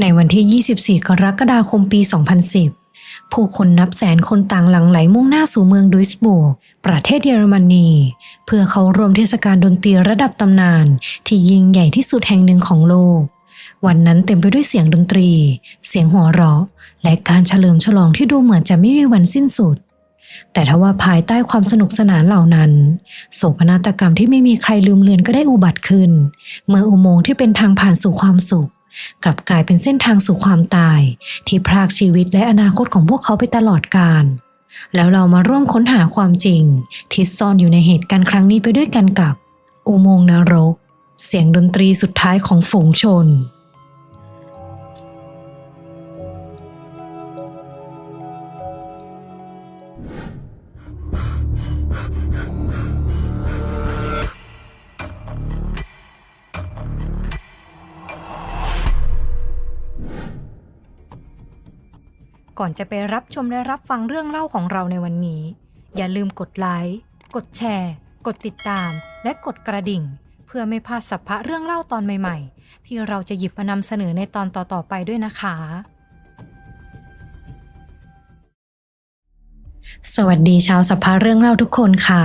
ในวันที่ 24 กรกฎาคมปี 2010 ผู้คนนับแสนคนต่างหลั่งไหลมุ่งหน้าสู่เมืองดุสบวร์ประเทศเยอรมนี เพื่อเข้าร่วมเทศกาลดนตรีระดับตำนาน ที่ยิ่งใหญ่ที่สุดแห่งหนึ่งของโลก วันนั้นเต็มไปด้วยเสียงดนตรี เสียงหัวเราะ และการเฉลิมฉลองที่ดูเหมือนจะไม่มีวันสิ้นสุดแต่ทว่าภายใต้ความสนุกสนานเหล่านั้น โศกนาฏกรรมที่ไม่มีใครลืมเลือนก็ได้อุบัติขึ้น เมื่ออุโมงค์ที่เป็นทางผ่านสู่ความสุข กลับกลายเป็นเส้นทางสู่ความตาย ที่พรากชีวิตและอนาคตของพวกเขาไปตลอดกาลแล้วเรามาร่วมค้นหาความจริง ที่ซ่อนอยู่ในเหตุการณ์ครั้งนี้ไปด้วยกันกับ อุโมงค์นรก เสียงดนตรีสุดท้ายของฝูงชน ก่อนจะไปรับชมและรับฟังเรื่องเล่าของเราในวันนี้ อย่าลืมกดไลค์กดแชร์ กดติดตาม และกดกระดิ่ง เพื่อไม่พลาดสัพพะเรื่องเล่าตอนใหม่ ๆ ที่เราจะหยิบมานำเสนอในตอนต่อๆไปด้วยนะคะ สวัสดีชาวสัพพะเรื่องเล่าทุกคนค่ะ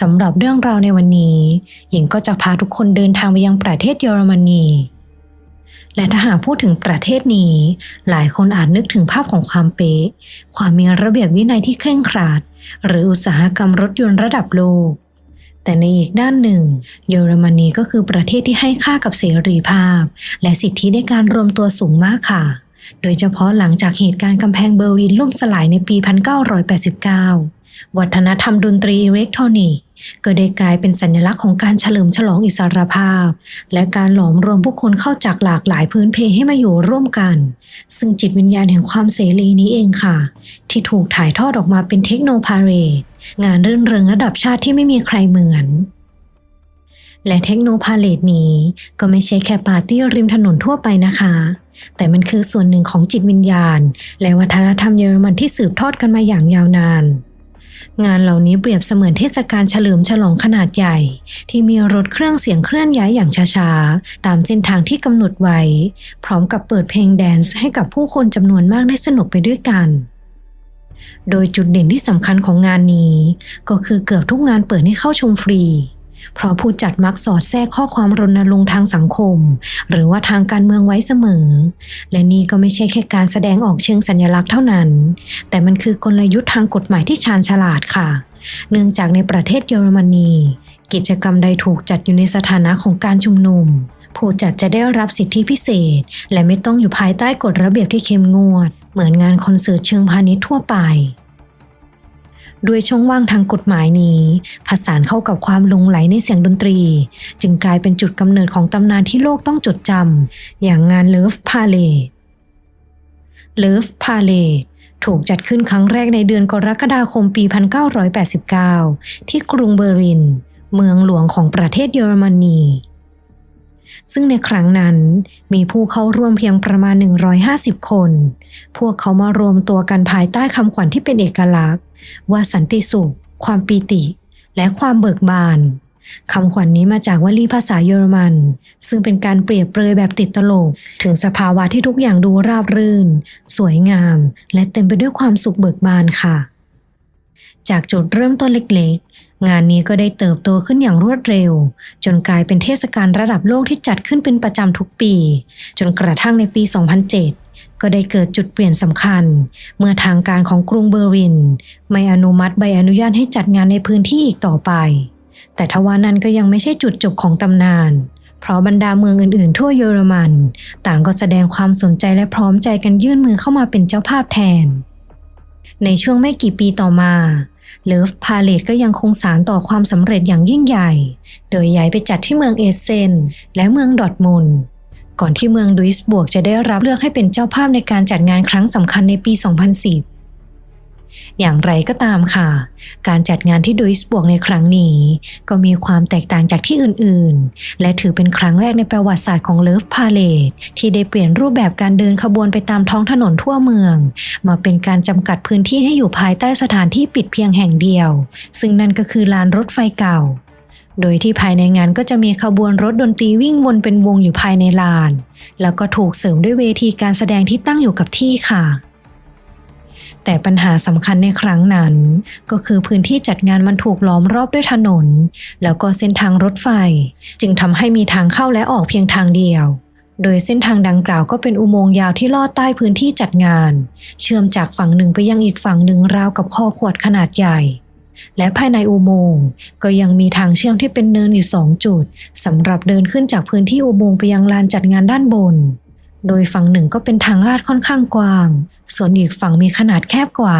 สำหรับเรื่องราวในวันนี้ หญิงก็จะพาทุกคนเดินทางไปยังประเทศเยอรมนี และถ้าหากพูดถึงประเทศนี้ หลายคนอาจนึกถึงภาพของความเป๊ะ ความมีระเบียบวินัยที่เคร่งครัด หรืออุตสาหกรรมรถยนต์ระดับโลก แต่ในอีกด้านหนึ่ง เยอรมนีก็คือประเทศที่ให้ค่ากับเสรีภาพ และสิทธิในการรวมตัวสูงมากค่ะ โดยเฉพาะหลังจากเหตุการณ์กำแพงเบอร์ลินล่มสลายในปี 1989 วัฒนธรรมดนตรีอิเล็กทรอนิกส์ก็ได้กลายเป็นสัญลักษณ์ของการเฉลิมฉลองอิสรภาพ และการหลอมรวมผู้คนเข้าจากหลากหลายพื้นเพให้มาอยู่ร่วมกัน ซึ่งจิตวิญญาณแห่งความเสรีนี้เองค่ะ ที่ถูกถ่ายทอดออกมาเป็นเทคโนพาเรดงานรื่นเริงระดับชาติที่ไม่มีใครเหมือน และเทคโนพาเลตนี้ก็ไม่ใช่แค่ปาร์ตี้ริมถนนทั่วไปนะคะแต่มันคือส่วนหนึ่งของจิตวิญญาณ และวัฒนธรรมเยอรมันที่สืบทอดกันมาอย่างยาวนาน งานเหล่านี้เปรียบเสมือนเทศกาลเฉลิมฉลองขนาดใหญ่ ที่มีรถเครื่องเสียงเคลื่อนย้ายอย่างช้าๆ ตามเส้นทางที่กำหนดไว้ พร้อมกับเปิดเพลงแดนซ์ให้กับผู้คนจำนวนมากได้สนุกไปด้วยกัน โดยจุดเด่นที่สำคัญของงานนี้ ก็คือเกือบทุกงานเปิดให้เข้าชมฟรี เพราะผู้จัดมักสอดแทรกข้อความรณรงค์ทางสังคม หรือว่าทางการเมืองไว้เสมอ และนี่ก็ไม่ใช่แค่การแสดงออกเชิงสัญลักษณ์เท่านั้น แต่มันคือกลยุทธ์ทางกฎหมายที่ชาญฉลาดค่ะ เนื่องจากในประเทศเยอรมนี กิจกรรมใดถูกจัดอยู่ในสถานะของการชุมนุมผู้จัดจะได้รับสิทธิพิเศษ และไม่ต้องอยู่ภายใต้กฎระเบียบที่เข้มงวด เหมือนงานคอนเสิร์ตเชิงพาณิชย์ทั่วไป ด้วยช่องว่างทางกฎหมายนี้ผสานเข้ากับความลงไหลในเสียงดนตรี จึงกลายเป็นจุดกำเนิดของตำนานที่โลกต้องจดจำอย่างงานเลิฟพาเลเลิฟพาเลตถูกจัดขึ้นครั้งแรกในเดือนกรกฎาคมปี 1989 ที่กรุงเบอร์ลิน เมืองหลวงของประเทศเยอรมนี ซึ่งในครั้งนั้นมีผู้เข้าร่วมเพียงประมาณ 150 คน พวกเขามารวมตัวกันภายใต้คำขวัญที่เป็นเอกลักษณ์ ว่าสันติสุข ความปีติ และความเบิกบานคำขวัญนนี้มาจากวลีภาษาเยอรมัน ซึ่งเป็นการเปรียบเปรยแบบติดตลก ถึงสภาวะที่ทุกอย่างดูราบรื่น สวยงาม และเต็มไปด้วยความสุขเบิกบานค่ะ จากจุดเริ่มต้นเล็กๆ งานนี้ก็ได้เติบโตขึ้นอย่างรวดเร็ว จนกลายเป็นเทศกาลระดับโลกที่จัดขึ้นเป็นประจำทุกปี จนกระทั่งในปี 2007 ก็ได้เกิดจุดเปลี่ยนสำคัญ เมื่อทางการของกรุงเบอร์ลิน ไม่อนุมัติใบอนุญาตให้จัดงานในพื้นที่อีกต่อไป แต่ทว่านั้นก็ยังไม่ใช่จุดจบของตำนาน เพราะบรรดาเมืองอื่นๆ ทั่วเยอรมัน ต่างก็แสดงความสนใจและพร้อมใจกันยื่นมือเข้ามาเป็นเจ้าภาพแทน ในช่วงไม่กี่ปีต่อมาเลิฟพาเลตก็ยังคงสารต่อความสำเร็จอย่างยิ่งใหญ่ โดยย้ายไปจัดที่เมืองเอเซนและเมืองดอทมุนด์ ก่อนที่เมืองดุยสบวกจะได้รับเลือกให้เป็นเจ้าภาพในการจัดงานครั้งสำคัญในปี 2010 อย่างไรก็ตามค่ะ การจัดงานที่ดุยสบวกในครั้งนี้ ก็มีความแตกต่างจากที่อื่นๆ และถือเป็นครั้งแรกในประวัติศาสตร์ของเลิฟพาเลตที่ได้เปลี่ยนรูปแบบการเดินขบวนไปตามท้องถนนทั่วเมือง มาเป็นการจำกัดพื้นที่ให้อยู่ภายใต้สถานที่ปิดเพียงแห่งเดียว ซึ่งนั่นก็คือลานรถไฟเก่า โดยที่ภายในงานก็จะมีขบวนรถดนตรีวิ่งวนเป็นวงอยู่ภายในลาน แล้วก็ถูกเสริมด้วยเวทีการแสดงที่ตั้งอยู่กับที่ค่ะ แต่ปัญหาสำคัญในครั้งนั้น ก็คือพื้นที่จัดงานมันถูกล้อมรอบด้วยถนน แล้วก็เส้นทางรถไฟ จึงทำให้มีทางเข้าและออกเพียงทางเดียว โดยเส้นทางดังกล่าวก็เป็นอุโมงค์ยาวที่ลอดใต้พื้นที่จัดงาน เชื่อมจากฝั่งหนึ่งไปยังอีกฝั่งหนึ่งราวกับคอขวดขนาดใหญ่ และภายในอุโมงค์ก็ยังมีทางเชื่อมที่เป็นเนินอยู่สองจุดสำหรับเดินขึ้นจากพื้นที่อุโมงค์ไปยังลานจัดงานด้านบน โดยฝั่งหนึ่งก็เป็นทางลาดค่อนข้างกว้าง ส่วนอีกฝั่งมีขนาดแคบกว่า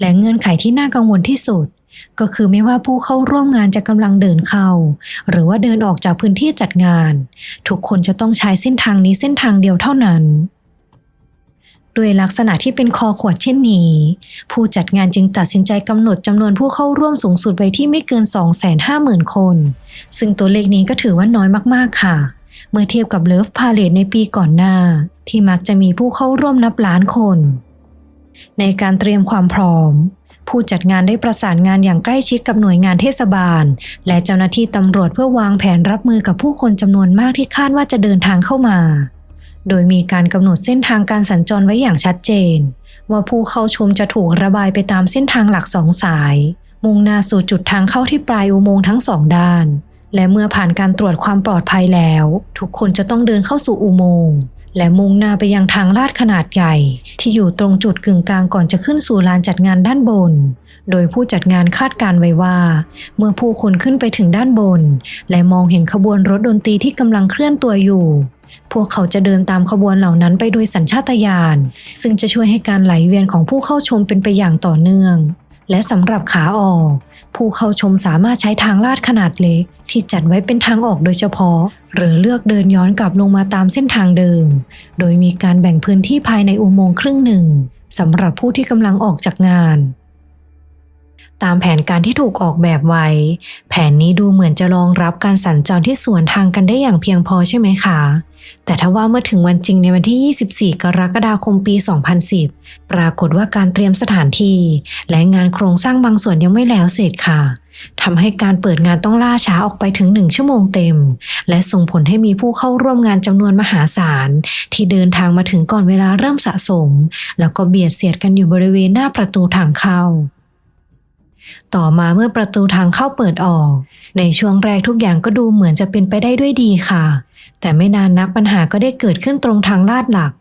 และเงื่อนไขที่น่ากังวลที่สุด ก็คือไม่ว่าผู้เข้าร่วมงานจะกำลังเดินเข้า หรือว่าเดินออกจากพื้นที่จัดงาน ทุกคนจะต้องใช้เส้นทางนี้เส้นทางเดียวเท่านั้น ด้วยลักษณะที่เป็นคอขวดเช่นนี้ ผู้จัดงานจึงตัดสินใจกำหนดจำนวนผู้เข้าร่วมสูงสุดไว้ที่ไม่เกิน 250,000 คน ซึ่งตัวเลขนี้ก็ถือว่าน้อยมากๆค่ะ เมื่อเทียบกับเลิฟพาเลตในปีก่อนหน้า ที่มักจะมีผู้เข้าร่วมนับล้านคน ในการเตรียมความพร้อมผู้จัดงานได้ประสานงานอย่างใกล้ชิดกับหน่วยงานเทศบาล และเจ้าหน้าที่ตำรวจเพื่อวางแผนรับมือกับผู้คนจำนวนมากที่คาดว่าจะเดินทางเข้ามา โดยมีการกำหนดเส้นทางการสัญจรไว้อย่างชัดเจน ว่าผู้เข้าชมจะถูกระบายไปตามเส้นทางหลักสองสาย มุ่งหน้าสู่จุดทางเข้าที่ปลายอุโมงค์ทั้งสองด้าน และเมื่อผ่านการตรวจความปลอดภัยแล้ว ทุกคนจะต้องเดินเข้าสู่อุโมงค์และมุ่งหน้าไปยังทางลาดขนาดใหญ่ ที่อยู่ตรงจุดกึ่งกลางก่อนจะขึ้นสู่ลานจัดงานด้านบน โดยผู้จัดงานคาดการไว้ว่า เมื่อผู้คนขึ้นไปถึงด้านบน และมองเห็นขบวนรถดนตรีที่กำลังเคลื่อนตัวอยู่ พวกเขาจะเดินตามขบวนเหล่านั้นไปโดยสัญชาตญาณ ซึ่งจะช่วยให้การไหลเวียนของผู้เข้าชมเป็นไปอย่างต่อเนื่อง และสำหรับขาออก ผู้เข้าชมสามารถใช้ทางลาดขนาดเล็ก ที่จัดไว้เป็นทางออกโดยเฉพาะ หรือเลือกเดินย้อนกลับลงมาตามเส้นทางเดิม โดยมีการแบ่งพื้นที่ภายในอุโมงค์ครึ่งหนึ่งสำหรับผู้ที่กำลังออกจากงานตามแผนการที่ถูกออกแบบไว้ แผนนี้ดูเหมือนจะรองรับการสัญจรที่สวนทางกันได้อย่างเพียงพอใช่ไหมคะ แต่ถ้าว่าเมื่อถึงวันจริงในวันที่ 24 กรกฎาคมปี 2010 ปรากฏว่าการเตรียมสถานที่ และงานโครงสร้างบางส่วนยังไม่แล้วเสร็จค่ะทำให้การเปิดงานต้องล่าช้าออกไปถึงหนึ่งชั่วโมงเต็ม และส่งผลให้มีผู้เข้าร่วมงานจำนวนมหาศาล ที่เดินทางมาถึงก่อนเวลาเริ่มสะสม แล้วก็เบียดเสียดกันอยู่บริเวณหน้าประตูทางเข้า ต่อมาเมื่อประตูทางเข้าเปิดออก ในช่วงแรกทุกอย่างก็ดูเหมือนจะเป็นไปได้ด้วยดีค่ะ แต่ไม่นานนักปัญหาก็ได้เกิดขึ้นตรงทางลาดหลัก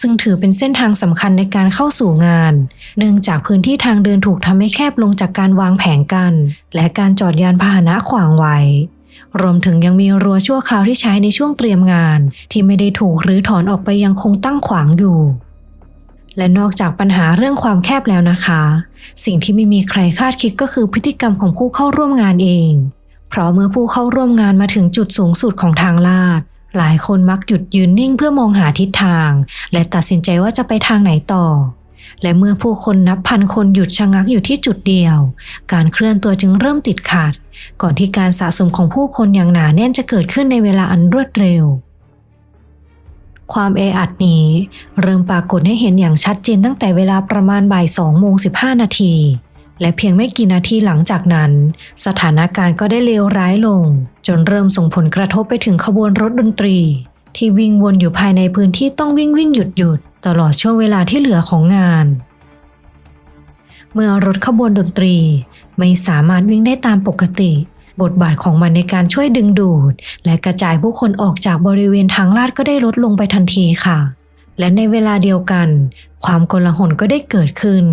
ซึ่งถือเป็นเส้นทางสำคัญในการเข้าสู่งาน เนื่องจากพื้นที่ทางเดินถูกทำให้แคบลงจากการวางแผงกัน และการจอดยานพาหนะขวางไว้รวมถึงยังมีรั้วชั่วคราวที่ใช้ในช่วงเตรียมงาน ที่ไม่ได้ถูกหรือถอนออกไปยังคงตั้งขวางอยู่ และนอกจากปัญหาเรื่องความแคบแล้วนะคะ สิ่งที่ไม่มีใครคาดคิดก็คือพฤติกรรมของผู้เข้าร่วมงานเอง เพราะเมื่อผู้เข้าร่วมงานมาถึงจุดสูงสุดของทางลาด หลายคนมักหยุดยืนนิ่งเพื่อมองหาทิศทาง และตัดสินใจว่าจะไปทางไหนต่อ และเมื่อผู้คนนับพันคนหยุดชะงักอยู่ที่จุดเดียว การเคลื่อนตัวจึงเริ่มติดขัด ก่อนที่การสะสมของผู้คนอย่างหนาแน่นจะเกิดขึ้นในเวลาอันรวดเร็ว ความแออัดนี้ เริ่มปรากฏให้เห็นอย่างชัดเจนตั้งแต่เวลาประมาณบ่าย2โมง15 นาที และเพียงไม่กี่นาทีหลังจากนั้น สถานการณ์ก็ได้เลวร้ายลง จนเริ่มส่งผลกระทบไปถึงขบวนรถดนตรี ที่วิ่งวนอยู่ภายในพื้นที่ต้องวิ่งวิ่งหยุดหยุดตลอดช่วงเวลาที่เหลือของงาน เมื่อรถขบวนดนตรีไม่สามารถวิ่งได้ตามปกติ บทบาทของมันในการช่วยดึงดูด และกระจายผู้คนออกจากบริเวณทางลาดก็ได้ลดลงไปทันทีค่ะ และในเวลาเดียวกัน ความโกลาหลก็ได้เกิดขึ้น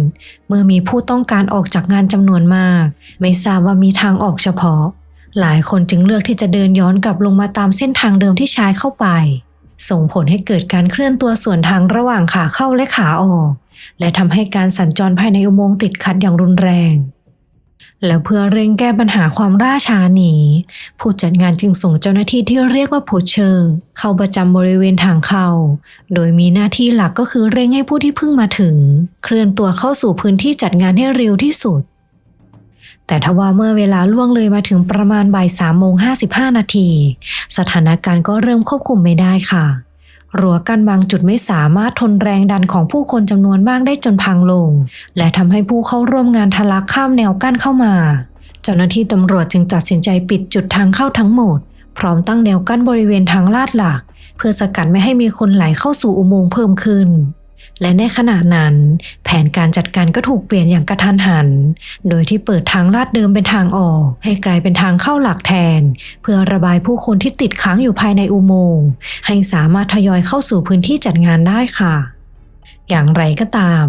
เมื่อมีผู้ต้องการออกจากงานจำนวนมาก ไม่ทราบว่ามีทางออกเฉพาะ หลายคนจึงเลือกที่จะเดินย้อนกลับลงมาตามเส้นทางเดิมที่ใช้เข้าไป ส่งผลให้เกิดการเคลื่อนตัวส่วนทางระหว่างขาเข้าและขาออก และทำให้การสัญจรภายในอุโมงค์ติดขัดอย่างรุนแรง แล้วเพื่อเร่งแก้ปัญหาความล่าช้านี้ ผู้จัดงานจึงส่งเจ้าหน้าที่ที่เรียกว่าผู้เชอร์ เข้าประจำบริเวณทางเข้า โดยมีหน้าที่หลักก็คือเร่งให้ผู้ที่เพิ่งมาถึง เคลื่อนตัวเข้าสู่พื้นที่จัดงานให้เร็วที่สุด แต่ทว่าเมื่อเวลาล่วงเลยมาถึงประมาณบ่ายสามโมงห้าสิบห้านาที สถานการณ์ก็เริ่มควบคุมไม่ได้ค่ะ รั้วกั้นบางจุดไม่สามารถทนแรงดันของผู้คนจำนวนมากได้จนพังลง และทำให้ผู้เข้าร่วมงานทะลักข้ามแนวกั้นเข้ามา เจ้าหน้าที่ตำรวจจึงตัดสินใจปิดจุดทางเข้าทั้งหมด พร้อมตั้งแนวกั้นบริเวณทางลาดหลัก เพื่อสกัดไม่ให้มีคนไหลเข้าสู่อุโมงค์เพิ่มขึ้น และในขณะนั้น แผนการจัดการก็ถูกเปลี่ยนอย่างกระทันหัน โดยที่เปิดทางลาดเดิมเป็นทางออก ให้กลายเป็นทางเข้าหลักแทน เพื่อระบายผู้คนที่ติดค้างอยู่ภายในอุโมงค์ให้สามารถทยอยเข้าสู่พื้นที่จัดงานได้ค่ะ อย่างไรก็ตาม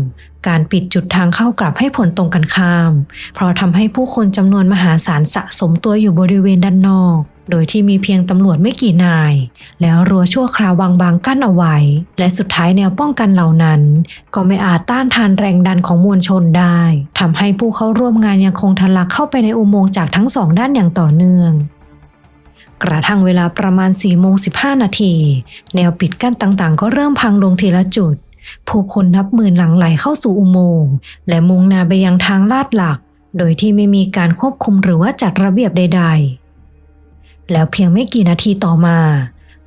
การปิดจุดทางเข้ากลับให้ผลตรงกันข้าม เพราะทำให้ผู้คนจำนวนมหาศาลสะสมตัวอยู่บริเวณด้านนอก โดยที่มีเพียงตำรวจไม่กี่นาย แล้วรั้วชั่วคราวบางๆกั้นเอาไว้ และสุดท้ายแนวป้องกันเหล่านั้น ก็ไม่อาจต้านทานแรงดันของมวลชนได้ทำให้ผู้เข้าร่วมงานยังคงทะลักเข้าไปในอุโมงค์จากทั้งสองด้านอย่างต่อเนื่องกระทั่งเวลาประมาณ4โมง15 นาที แนวปิดกั้นต่างๆ ก็เริ่มพังลงทีละจุด ผู้คนนับหมื่นหลั่งไหลเข้าสู่อุโมงค์และมุ่งหน้าไปยังทางลาดหลัก โดยที่ไม่มีการควบคุมหรือว่าจัดระเบียบใด ๆ แล้วเพียงไม่กี่นาทีต่อมา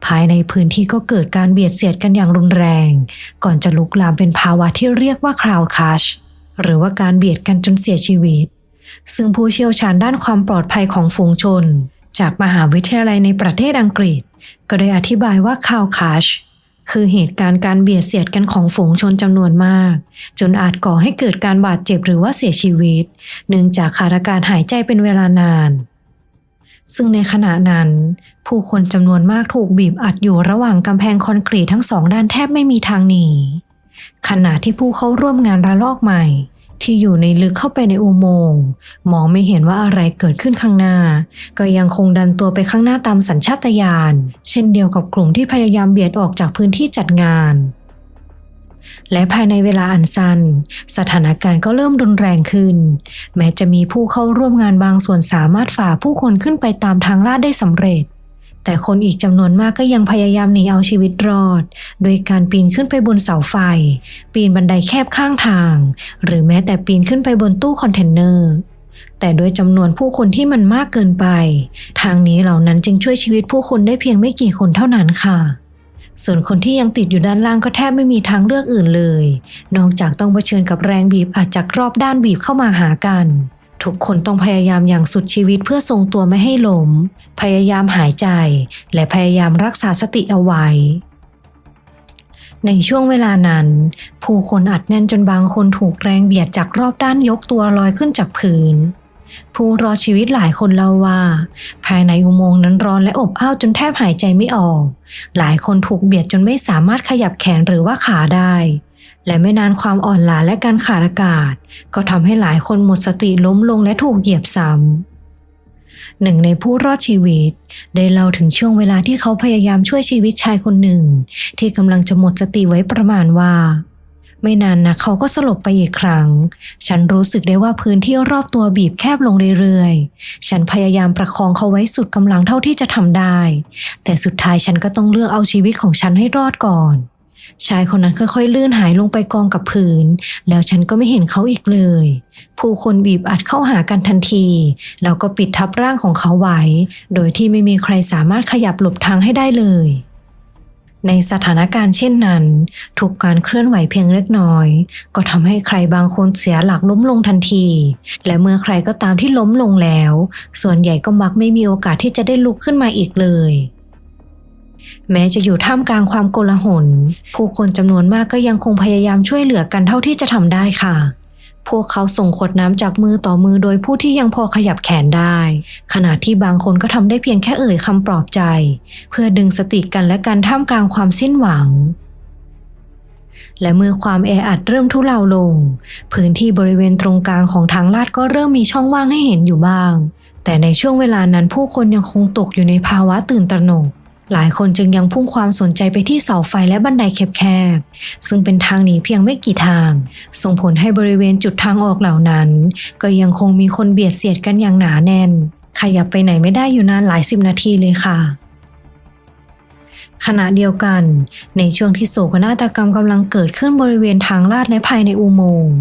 ภายในพื้นที่ก็เกิดการเบียดเสียดกันอย่างรุนแรง ก่อนจะลุกลามเป็นภาวะที่เรียกว่าคราวคัชหรือว่าการเบียดกันจนเสียชีวิต ซึ่งผู้เชี่ยวชาญด้านความปลอดภัยของฝูงชน จากมหาวิทยาลัยในประเทศอังกฤษ ก็ได้อธิบายว่าคาวคัช คือเหตุการณ์การเบียดเสียดกันของฝูงชนจำนวนมาก จนอาจก่อให้เกิดการบาดเจ็บหรือว่าเสียชีวิต เนื่องจากขาดอากาศหายใจเป็นเวลานาน ซึ่งในขณะนั้น ผู้คนจำนวนมากถูกบีบอัดอยู่ระหว่างกำแพงคอนกรีตทั้งสองด้านแทบไม่มีทางหนีขณะที่ผู้เข้าร่วมงานระลอกใหม่ ที่อยู่ในลึกเข้าไปในอุโมงค์มองไม่เห็นว่าอะไรเกิดขึ้นข้างหน้า ก็ยังคงดันตัวไปข้างหน้าตามสัญชาตญาณเช่นเดียวกับกลุ่มที่พยายามเบียดออกจากพื้นที่จัดงาน และภายในเวลาอันสั้น สถานการณ์ก็เริ่มรุนแรงขึ้น แม้จะมีผู้เข้าร่วมงานบางส่วนสามารถฝ่าผู้คนขึ้นไปตามทางลาดได้สำเร็จ แต่คนอีกจำนวนมากก็ยังพยายามหนีเอาชีวิตรอด โดยการปีนขึ้นไปบนเสาไฟ ปีนบันไดแคบข้างทาง หรือแม้แต่ปีนขึ้นไปบนตู้คอนเทนเนอร์ แต่โดยจำนวนผู้คนที่มันมากเกินไป ทางนี้เหล่านั้นจึงช่วยชีวิตผู้คนได้เพียงไม่กี่คนเท่านั้นค่ะส่วนคนที่ยังติดอยู่ด้านล่างก็แทบไม่มีทางเลือกอื่นเลย นอกจากต้องเผชิญกับแรงบีบอัดจากรอบด้านบีบเข้ามาหากัน ทุกคนต้องพยายามอย่างสุดชีวิตเพื่อทรงตัวไม่ให้ล้มพยายามหายใจ และพยายามรักษาสติเอาไว้ ในช่วงเวลานั้น ผู้คนอัดแน่นจนบางคนถูกแรงเบียดจากรอบด้านยกตัวลอยขึ้นจากพื้น ผู้รอดชีวิตหลายคนเล่าว่า ภายในอุโมงค์นั้นร้อนและอบอ้าวจนแทบหายใจไม่ออก หลายคนถูกเบียดจนไม่สามารถขยับแขนหรือว่าขาได้ และไม่นานความอ่อนล้าและการขาดอากาศ ก็ทำให้หลายคนหมดสติล้มลงและถูกเหยียบซ้ำหนึ่งในผู้รอดชีวิต ได้เล่าถึงช่วงเวลาที่เขาพยายามช่วยชีวิตชายคนหนึ่ง ที่กำลังจะหมดสติไว้ประมาณว่า ไม่นานนะเขาก็สลบไปอีกครั้ง ฉันรู้สึกได้ว่าพื้นที่รอบตัวบีบแคบลงเรื่อยๆ ฉันพยายามประคองเขาไว้สุดกำลังเท่าที่จะทำได้ แต่สุดท้ายฉันก็ต้องเลือกเอาชีวิตของฉันให้รอดก่อน ชายคนนั้นค่อยๆเลื่อนหายลงไปกองกับพื้น แล้วฉันก็ไม่เห็นเขาอีกเลย ผู้คนบีบอัดเข้าหากันทันที แล้วก็ปิดทับร่างของเขาไว้ โดยที่ไม่มีใครสามารถขยับหลบทางให้ได้เลย ในสถานการณ์เช่นนั้น ทุกการเคลื่อนไหวเพียงเล็กน้อย ก็ทำให้ใครบางคนเสียหลักล้มลงทันที และเมื่อใครก็ตามที่ล้มลงแล้ว ส่วนใหญ่ก็มักไม่มีโอกาสที่จะได้ลุกขึ้นมาอีกเลย แม้จะอยู่ท่ามกลางความโกลาหล ผู้คนจำนวนมากก็ยังคงพยายามช่วยเหลือกันเท่าที่จะทำได้ค่ะ พวกเขาส่งขวดน้ำจากมือต่อมือโดยผู้ที่ยังพอขยับแขนได้ ขณะที่บางคนก็ทำได้เพียงแค่เอ่ยคำปลอบใจ เพื่อดึงสติกันและกันท่ามกลางความสิ้นหวังและเมื่อความแออัดเริ่มทุเลาลง พื้นที่บริเวณตรงกลางของทางลาดก็เริ่มมีช่องว่างให้เห็นอยู่บ้าง แต่ในช่วงเวลานั้นผู้คนยังคงตกอยู่ในภาวะตื่นตระหนก หลายคนจึงยังพุ่งความสนใจไปที่เสาไฟและบันไดแคบๆ ซึ่งเป็นทางหนีเพียงไม่กี่ทาง ส่งผลให้บริเวณจุดทางออกเหล่านั้น ก็ยังคงมีคนเบียดเสียดกันอย่างหนาแน่น ขยับไปไหนไม่ได้อยู่นานหลายสิบนาทีเลยค่ะ ขณะเดียวกัน ในช่วงที่โศกนาฏกรรมกำลังเกิดขึ้นบริเวณทางลาดและภายในอุโมงค์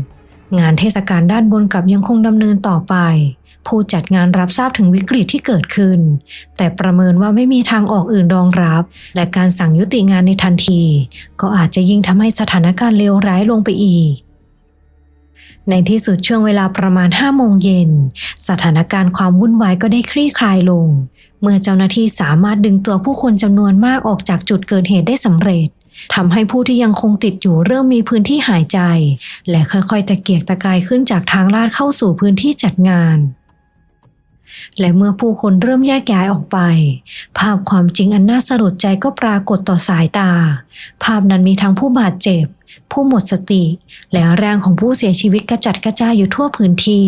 งานเทศกาลด้านบนกลับยังคงดำเนินต่อไป ผู้จัดงานรับทราบถึงวิกฤตที่เกิดขึ้น แต่ประเมินว่าไม่มีทางออกอื่นรองรับ และการสั่งยุติงานในทันที ก็อาจจะยิ่งทำให้สถานการณ์เลวร้ายลงไปอีก ในที่สุดช่วงเวลาประมาณ5โมงเย็น สถานการณ์ความวุ่นวายก็ได้คลี่คลายลง เมื่อเจ้าหน้าที่สามารถดึงตัวผู้คนจำนวนมากออกจากจุดเกิดเหตุได้สำเร็จทำให้ผู้ที่ยังคงติดอยู่เริ่มมีพื้นที่หายใจ และค่อยๆตะเกียกตะกายขึ้นจากทางลาดเข้าสู่พื้นที่จัดงาน และเมื่อผู้คนเริ่มแยกย้ายออกไป ภาพความจริงอันน่าสลดใจก็ปรากฏต่อสายตา ภาพนั้นมีทั้งผู้บาดเจ็บ ผู้หมดสติ และแรงของผู้เสียชีวิตกระจัดกระจายอยู่ทั่วพื้นที่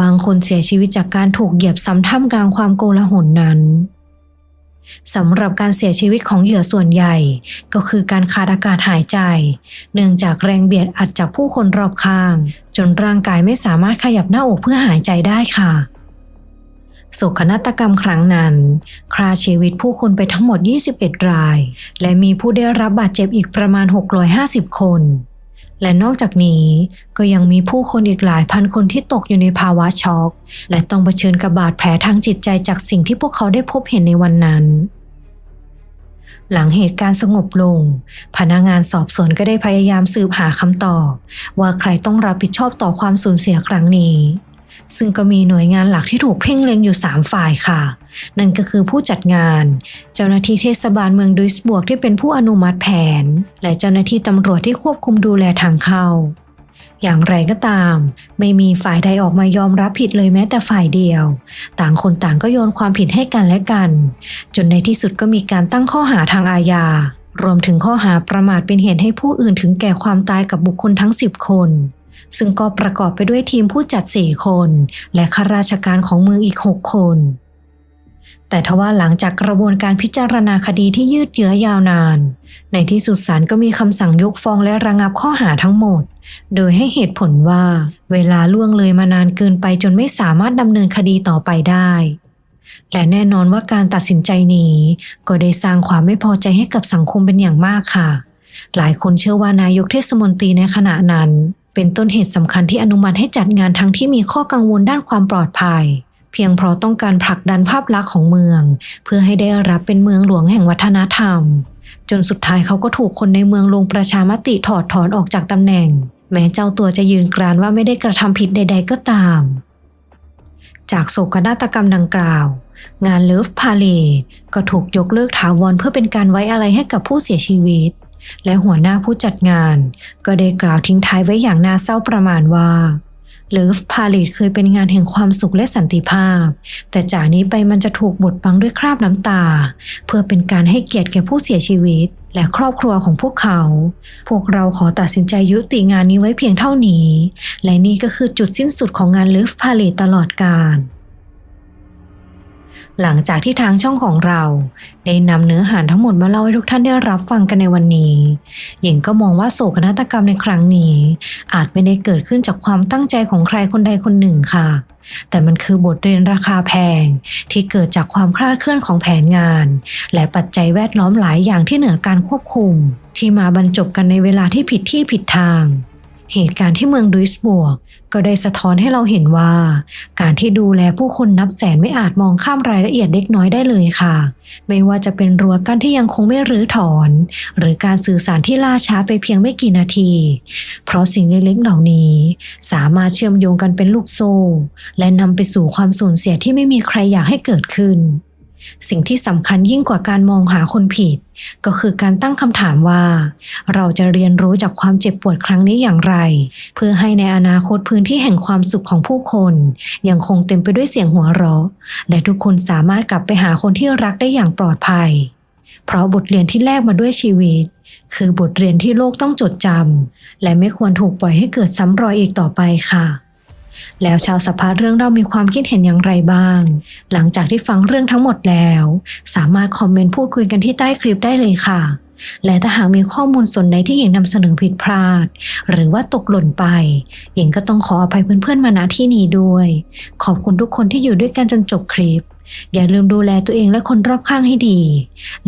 บางคนเสียชีวิตจากการถูกเหยียบซ้ำท่ามกลางความโกลาหลนั้นสำหรับการเสียชีวิตของเหยื่อส่วนใหญ่ ก็คือการขาดอากาศหายใจ เนื่องจากแรงเบียดอัดจากผู้คนรอบข้าง จนร่างกายไม่สามารถขยับหน้าอกเพื่อหายใจได้ค่ะ โศกนาฏกรรมครั้งนั้นฆ่าชีวิตผู้คนไปทั้งหมด 21 ราย และมีผู้ได้รับบาดเจ็บอีกประมาณ 650 คน และนอกจากนี้ก็ยังมีผู้คนอีกหลายพันคนที่ตกอยู่ในภาวะช็อก และต้องเผชิญกับบาดแผลทางจิตใจจากสิ่งที่พวกเขาได้พบเห็นในวันนั้นหลังเหตุการณ์สงบลง พนักงานสอบสวนก็ได้พยายามสืบหาคำตอบ ว่าใครต้องรับผิดชอบต่อความสูญเสียครั้งนี้ ซึ่งก็มีหน่วยงานหลักที่ถูกเพ่งเล็งอยู่ 3 ฝ่ายค่ะ นั่นก็คือผู้จัดงาน เจ้าหน้าที่เทศบาลเมืองดุยสบวกที่เป็นผู้อนุมัติแผน และเจ้าหน้าที่ตำรวจที่ควบคุมดูแลทางเข้า อย่างไรก็ตาม ไม่มีฝ่ายใดออกมายอมรับผิดเลยแม้แต่ฝ่ายเดียว ต่างคนต่างก็โยนความผิดให้กันและกัน จนในที่สุดก็มีการตั้งข้อหาทางอาญารวมถึงข้อหาประมาทเป็นเหตุให้ผู้อื่นถึงแก่ความตายกับบุคคลทั้ง 10 คน ซึ่งก็ประกอบไปด้วยทีมผู้จัด 4 คน และข้าราชการของเมืองอีก 6 คน แต่ทว่าหลังจากกระบวนการพิจารณาคดีที่ยืดเยื้อยาวนาน ในที่สุดศาลก็มีคำสั่งยกฟ้องและระงับข้อหาทั้งหมด โดยให้เหตุผลว่า เวลาล่วงเลยมานานเกินไปจนไม่สามารถดำเนินคดีต่อไปได้และแน่นอนว่าการตัดสินใจนี้ ก็ได้สร้างความไม่พอใจให้กับสังคมเป็นอย่างมากค่ะ หลายคนเชื่อว่านายกเทศมนตรีในขณะนั้น เป็นต้นเหตุสำคัญที่อนุมัติให้จัดงานทั้งที่มีข้อกังวลด้านความปลอดภัย เพียงเพราะต้องการผลักดันภาพลักษณ์ของเมือง เพื่อให้ได้รับเป็นเมืองหลวงแห่งวัฒนธรรม จนสุดท้ายเขาก็ถูกคนในเมืองลงประชามติถอดถอนออกจากตำแหน่ง แม้เจ้าตัวจะยืนกรานว่าไม่ได้กระทำผิดใด ๆ ก็ตาม จากโศกนาฏกรรมดังกล่าว งานเลิฟพาเลดก็ถูกยกเลิกถาวรเพื่อเป็นการไว้อะไรให้กับผู้เสียชีวิต และหัวหน้าผู้จัดงาน ก็ได้กล่าวทิ้งท้ายไว้อย่างน่าเศร้าประมาณว่าเลิฟพาเลตเคยเป็นงานแห่งความสุขและสันติภาพ แต่จากนี้ไปมันจะถูกบดบังด้วยคราบน้ำตา เพื่อเป็นการให้เกียรติแก่ผู้เสียชีวิต และครอบครัวของพวกเขา พวกเราขอตัดสินใจยุติงานนี้ไว้เพียงเท่านี้ และนี่ก็คือจุดสิ้นสุดของงานเลิฟพาเลตตลอดกาล หลังจากที่ทางช่องของเรา ได้นำเนื้อหาทั้งหมดมาเล่าให้ทุกท่านได้รับฟังกันในวันนี้ หญิงก็มองว่าโศกนาฏกรรมในครั้งนี้ อาจไม่ได้เกิดขึ้นจากความตั้งใจของใครคนใดคนหนึ่งค่ะ แต่มันคือบทเรียนราคาแพง ที่เกิดจากความคลาดเคลื่อนของแผนงาน และปัจจัยแวดล้อมหลายอย่างที่เหนือการควบคุม ที่มาบรรจบกันในเวลาที่ผิดที่ผิดทาง เหตุการณ์ที่เมืองดุยสบวก ก็ได้สะท้อนให้เราเห็นว่า การที่ดูแลผู้คนนับแสนไม่อาจมองข้ามรายละเอียดเล็กน้อยได้เลยค่ะ ไม่ว่าจะเป็นรั้วกั้นที่ยังคงไม่รื้อถอน หรือการสื่อสารที่ล่าช้าไปเพียงไม่กี่นาที เพราะสิ่งเล็กๆเหล่านี้ สามารถเชื่อมโยงกันเป็นลูกโซ่ และนำไปสู่ความสูญเสียที่ไม่มีใครอยากให้เกิดขึ้น สิ่งที่สำคัญยิ่งกว่าการมองหาคนผิด ก็คือการตั้งคำถามว่า เราจะเรียนรู้จากความเจ็บปวดครั้งนี้อย่างไร เพื่อให้ในอนาคตพื้นที่แห่งความสุขของผู้คนยังคงเต็มไปด้วยเสียงหัวเราะ และทุกคนสามารถกลับไปหาคนที่รักได้อย่างปลอดภัย เพราะบทเรียนที่แลกมาด้วยชีวิต คือบทเรียนที่โลกต้องจดจำและไม่ควรถูกปล่อยให้เกิดซ้ำรอยอีกต่อไปค่ะ แล้วชาวสภาเรื่องเรามีความคิดเห็นอย่างไรบ้าง หลังจากที่ฟังเรื่องทั้งหมดแล้ว สามารถคอมเมนต์พูดคุยกันที่ใต้คลิปได้เลยค่ะ และถ้าหากมีข้อมูลส่วนใดที่หญิงนำเสนอผิดพลาด หรือว่าตกหล่นไป หญิงก็ต้องขออภัยเพื่อนๆมาณที่นี้ด้วย ขอบคุณทุกคนที่อยู่ด้วยกันจนจบคลิป อย่าลืมดูแลตัวเองและคนรอบข้างให้ดี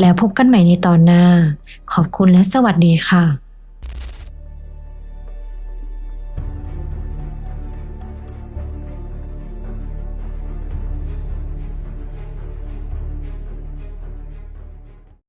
แล้วพบกันใหม่ในตอนหน้า ขอบคุณและสวัสดีค่ะ